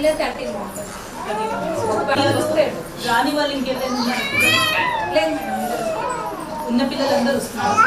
Regular thirteen రాని వాళ్ళు madam ఉన్న పిల్లలందరూ వస్తున్నారు.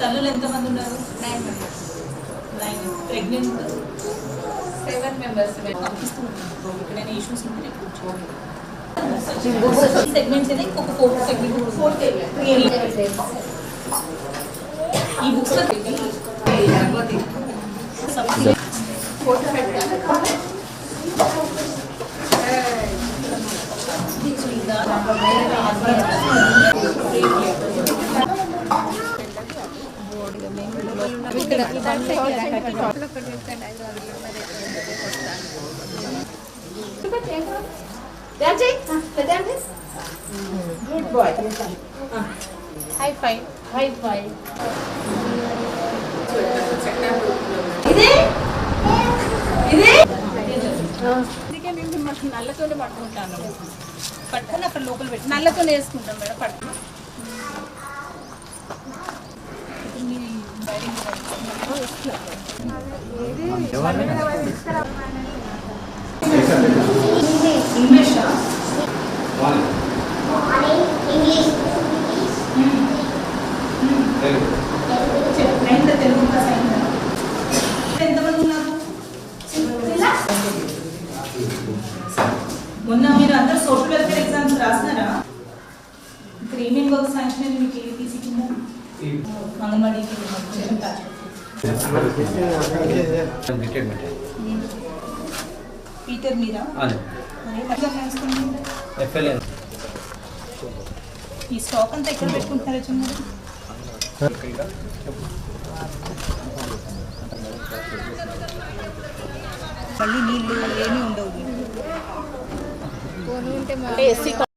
తల్లులు ఎంతమంది ఉన్నారు? Nine members nine pregnant seven members పంపిస్తూ ఉంటారు ఎక్కడైనా ఇష్యూస్ ఉంటే సెగ్మెంట్స్ అయితే ఇంకొక ఫోర్ సెగ్మెంట్ ఫోర్త్ ఈ books good boy high five high five ఇదే? ఇదే? మేము మిమ్మల్ని నల్లతోనే పట్టుకుంటాను పట్టుకొని అక్కడ లోపల పెట్టి నల్లతోనే వేసుకుంటాం మేడం పట్టుకుని English English. Ninth Telugu sanction మీకు ఏపీసీ కింద రిటైర్మెంట్ పీటర్ మీరా? ఈ స్టాక్ అంతా ఎక్కడ పెట్టుకుంటున్నారో చూడండి. మళ్ళీ నీళ్ళు ఏమీ ఉండవు.